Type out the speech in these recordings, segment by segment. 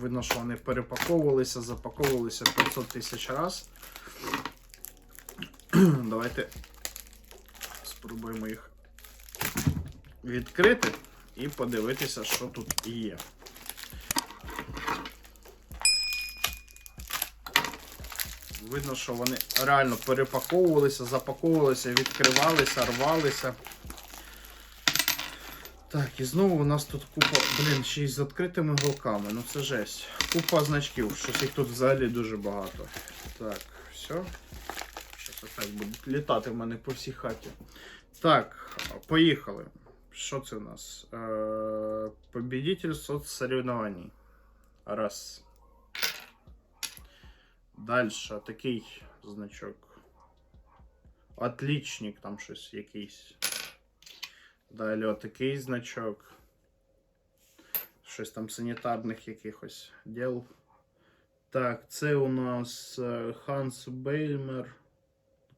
Видно, що вони перепаковувалися, запаковувалися 500 тисяч раз. Давайте спробуємо їх відкрити і подивитися, що тут є. Видно, що вони реально перепаковувалися, запаковувалися, відкривалися, рвалися. Так, і знову у нас тут купа, блін, ще й з відкритими голками. Ну це жесть. Купа значків, щось їх тут взагалі дуже багато. Так, все. Зараз опять будуть літати в мене по всій хаті. Так, поїхали. Що це у нас? Е, Победитель соцсоревнований. Раз. Дальше такий значок. Отличник там щось якийсь. Далі отакий значок. Щось там санітарних якихось діл. Так, це у нас е, Ханс Беймер.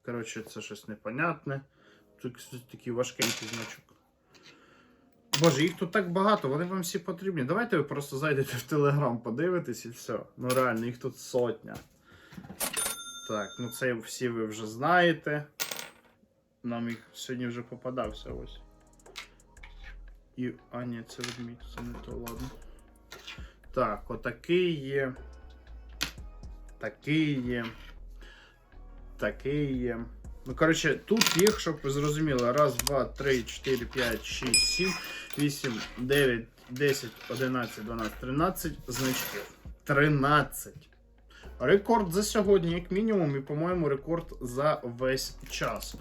Коротше, це щось непонятне. Тут такий важкенький значок. Боже, їх тут так багато, вони вам всі потрібні. Давайте ви просто зайдете в Телеграм, подивитесь і все. Ну реально, їх тут сотня. Так, ну це всі ви вже знаєте. Нам їх сьогодні вже попадався ось. І. А, ні, це ведмідь, це не то, ладно. Так, отакий є. Такий є. Такий є. Ну, коротше, тут їх, щоб ви зрозуміли, раз, два, три, чотири, п'ять, шість, сім, вісім, дев'ять, десять, одинадцять, дванадцять, тринадцять значків. Тринадцять. Рекорд за сьогодні, як мінімум, і, по-моєму, рекорд за весь час.